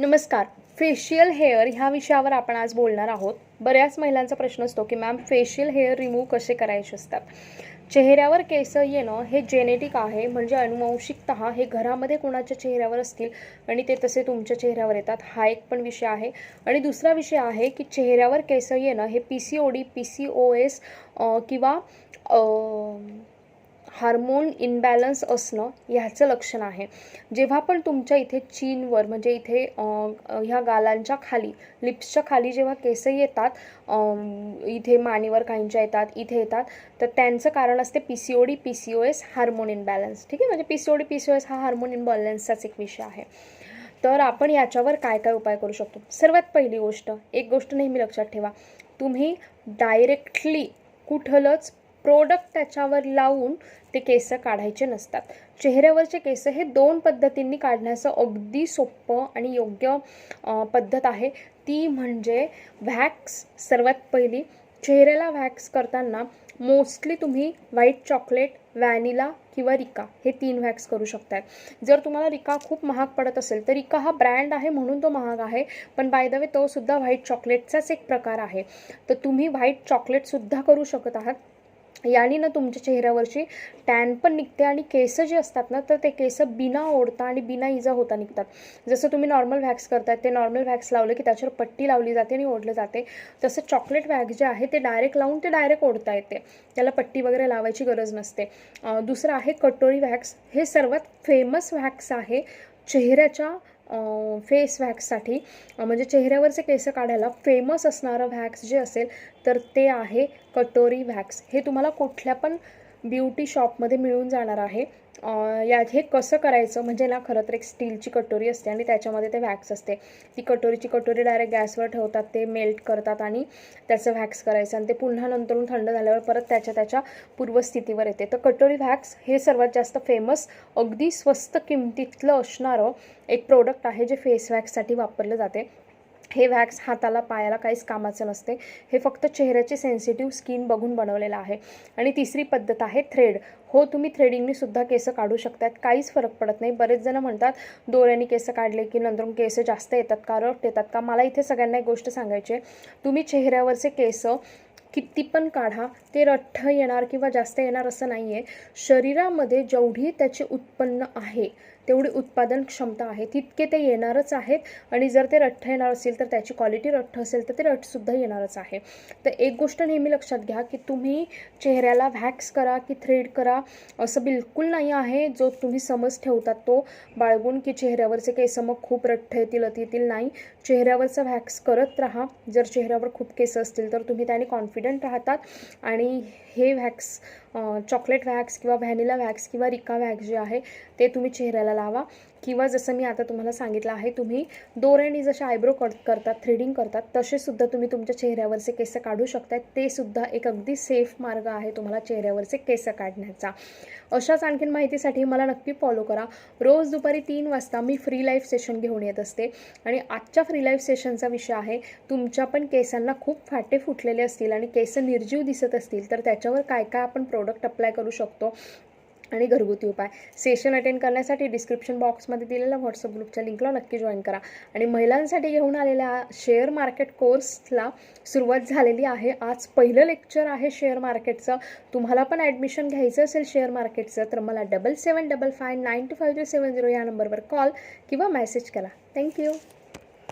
नमस्कार. Facial hair ह्या विषयावर आपण आज बोलणार आहोत. बऱ्याच महिलांचा प्रश्न असतो की मॅम फेशियल हेअर रिमूव्ह कसे करायचे असतात? चेहऱ्यावर केस येणं हे जेनेटिक आहे. म्हणजे अनुवंशिकत हे घरामध्ये कोणाच्या चेहऱ्यावर असतील आणि ते तसे तुमच्या चेहऱ्यावर येतात. हा एक पण विषय आहे. आणि दुसरा विषय आहे की चेहऱ्यावर केस येणं हे P C O D P C O S किंवा हार्मोन इनबॅलन्स असणं ह्याचं लक्षण आहे. जेव्हा पण तुमच्या इथे चीनवर म्हणजे इथे ह्या गालांच्या खाली लिप्सच्या खाली जेव्हा केस येतात इथे मानेवर काहींच्या येतात इथे येतात तर त्यांचं कारण असते P C O D P C O S hormone imbalance ठीक आहे? म्हणजे P C O D P C O S हा हार्मोन इनबॅलन्सचाच एक विषय आहे. तर आपण याच्यावर काय काय उपाय करू शकतो? सर्वात पहिली गोष्ट एक गोष्ट नेहमी लक्षात ठेवा. तुम्ही डायरेक्टली कुठलंच प्रोडक्ट त्याच्यावर लावून ते केस काढायचे नसतात. चेहऱ्यावरचे केस हे दोन पद्धतींनी काढण्याचं अगदी सोपं आणि योग्य पद्धत आहे. ती म्हणजे व्हॅक्स सर्वात पहिली. चेहऱ्याला व्हॅक्स करताना मोस्टली तुम्ही व्हाईट चॉकलेट व्हॅनिला किंवा रिका हे तीन व्हॅक्स करू शकतात जर तुम्हाला रिका खूप महाग पडत असेल तर रिका हा ब्रँड आहे म्हणून तो महाग आहे पण बाय द वे तो सुद्धा व्हाईट चॉकलेटचाच एक प्रकार आहे. तर तुम्ही व्हाईट चॉकलेटसुद्धा करू शकत आहात. याने ना तुमच्या चेहऱ्यावरची टॅन पण निघते आणि केस जे असतात ना तर ते केस बिना ओढता आणि बिना इजा होता निघतात. जसं तुम्ही नॉर्मल वॅक्स करतात ते नॉर्मल वॅक्स लावलं की त्याच्यावर पट्टी लावली जाते आणि ओढलं जाते. तसं चॉकलेट वॅक्स जे आहे ते डायरेक्ट लावून ते डायरेक्ट ओढता येते. त्याला पट्टी वगैरे लावायची गरज नसते. दुसरं आहे कटोरी वॅक्स हे सर्वात फेमस व्हॅक्स आहे चेहऱ्याच्या फेस व्हॅक्ससाठी म्हणजे चेहऱ्यावरचे केस काढायला फेमस असणारं व्हॅक्स जे असेल तर ते आहे कटोरी व्हॅक्स हे तुम्हाला कुठल्या पण ब्युटी शॉपमध्ये मिळून जाणार आहे. यात हे कसं करायचं? म्हणजे ना खरं तर एक स्टीलची कटोरी असते आणि त्याच्यामध्ये ते व्हॅक्स असते. ती कटोरीची कटोरी डायरेक्ट गॅसवर ठेवतात ते मेल्ट करतात आणि त्याचं व्हॅक्स करायचं आणि ते पुन्हा नंतरून थंड झाल्यावर परत त्याच्या त्याच्या पूर्वस्थितीवर येते. तर कटोरी व्हॅक्स हे सर्वात जास्त फेमस अगदी स्वस्त किमतीतलं असणारं एक प्रोडक्ट आहे जे फेस वॅक्ससाठी वापरलं जाते. हे वॅक्स हाताला पायाला काहीच कामाचं नसते. हे फक्त चेहऱ्याची सेन्सिटिव्ह स्किन बघून बनवलेलं आहे. आणि तिसरी पद्धत आहे थ्रेड हो तुम्ही थ्रेडिंगने सुद्धा केस काढू शकतात. काहीच फरक पडत नाही. बरेच जण म्हणतात दोऱ्याने केस काढले की नंतर केस जास्त येतात का? रफ्ट येतात का? मला इथे सगळ्यांना एक गोष्ट सांगायची आहे. तुम्ही चेहऱ्यावरचे केस किती पण काढा ते रठ्ठ येणार किंवा जास्त येणार असं नाही आहे शरीरामध्ये जेवढी त्याचे उत्पन्न आहे तेवढी उत्पादन क्षमता आहे. तितके ते येणारच आहेत आणि जर ते रठ्ठ येणार असेल तर त्याची क्वालिटी रठ्ठ असेल तर ते रठसुद्धा येणारच आहे. तर एक गोष्ट नेहमी लक्षात घ्या की तुम्ही चेहऱ्याला व्हॅक्स करा की थ्रेड करा असं बिलकुल नाही आहे. जो तुम्ही समज ठेवतात तो बाळगून की चेहऱ्यावरचे केस मग खूप रठ्ठ येतील अति येतील नाही. चेहऱ्यावरचं व्हॅक्स करत राहा. जर चेहऱ्यावर खूप केस असतील तर तुम्ही त्याने कॉन्फिडंट राहतात आणि हे व्हॅक्स चॉकलेट वॅक्स किंवा व्हॅनिला वॅक्स किंवा रिका वॅक्स जे आहे ते तुम्ही चेहऱ्याला लावा. किंवा जसं मी आता तुम्हाला सांगितलं आहे तुम्ही दोऱ्याने जसे आयब्रो कट करतात थ्रेडिंग करतात तसेसुद्धा तुम्ही तुमच्या चेहऱ्यावरचे केस काढू शकता ते सुद्धा एक अगदी सेफ मार्ग आहे तुम्हाला चेहऱ्यावरचे केस काढण्याचा. अशाच आणखीन माहितीसाठी मला नक्की फॉलो करा. रोज दुपारी तीन वाजता मी फ्री लाईफ सेशन घेऊन येत असते. आणि आजच्या फ्री लाईफ सेशनचा विषय आहे तुमच्या पण केसांना खूप फाटे फुटलेले असतील आणि केस निर्जीव दिसत असतील तर त्याच्यावर काय काय आपण प्रोडक्ट अप्लाय करू शकतो? आणि घरगुती उपाय. सेशन अटेंड करण्यासाठी डिस्क्रिप्शन बॉक्समध्ये दिलेल्या व्हॉट्सअप ग्रुपच्या लिंकला नक्की जॉईन करा. आणि महिलांसाठी घेऊन आलेल्या शेअर मार्केट कोर्सला सुरुवात झालेली आहे. आज पहिलं लेक्चर आहे शेअर मार्केटचं तुम्हाला पण ॲडमिशन घ्यायचं असेल शेअर मार्केटचं तर मला double seven double five nine two five zero seven zero या नंबरवर कॉल किंवा मेसेज करा. थँक्यू